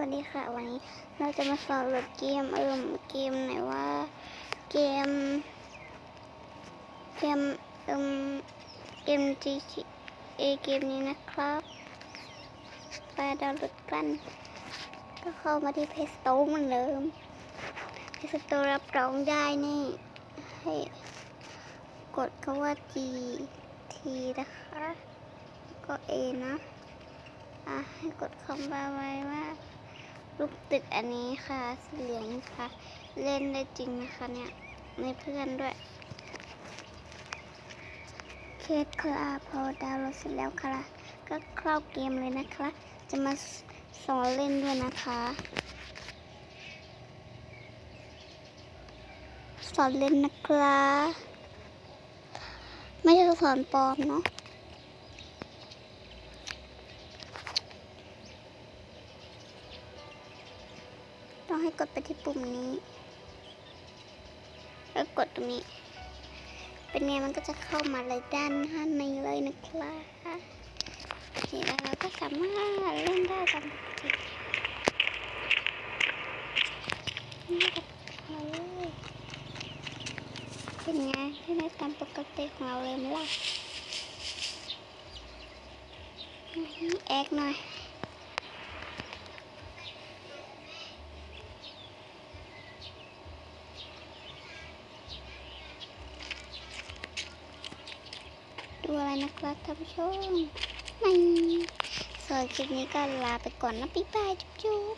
วัสดีค่ะ วันนี้เราจะมาสอนโหลดเกมเอิมเกมไหนว่าเกมเกมเอิมเกม GTA เกมนี้นะครับไปดาวน์โหลดกัน ก็เข้ามาที่ Play Store เหมือนเดิม Play Store รับรองได้นี่ ให้กดคำว่า G T นะคะก็ A นะอะให้กดคำว่าไว้ว่า รูปตึกอันนี้ค่ะสีเหลืองค่ะ เล่นได้จริงนะคะเนี่ยในเพื่อนด้วยเคสค่ะพอดาวน์โหลดเสร็จแล้วค่ะ ก็เข้าเกมเลยนะคะ จะมาสอนเล่นด้วยนะคะ สอนเล่นนะครับไม่ใช่สอนปลอมเนาะ ต้อง ให้กดไปที่ปุ่มนี้ แล้วกดตรงนี้ เป็นไงมันก็จะเข้ามาเลยด้านหน้าในเลยนะครับนี่แล้วเราก็สามารถเล่นได้ตามปกตินี่ก็เลยเป็นไงเล่นได้ตามปกติของเราเลยไหมล่ะแอกหน่อย ดูอะไรนะครับท่านผู้ชมไม่ส่วนคลิปนี้ก็ลาไปก่อนนะ บ๊ายบาย จุ๊บ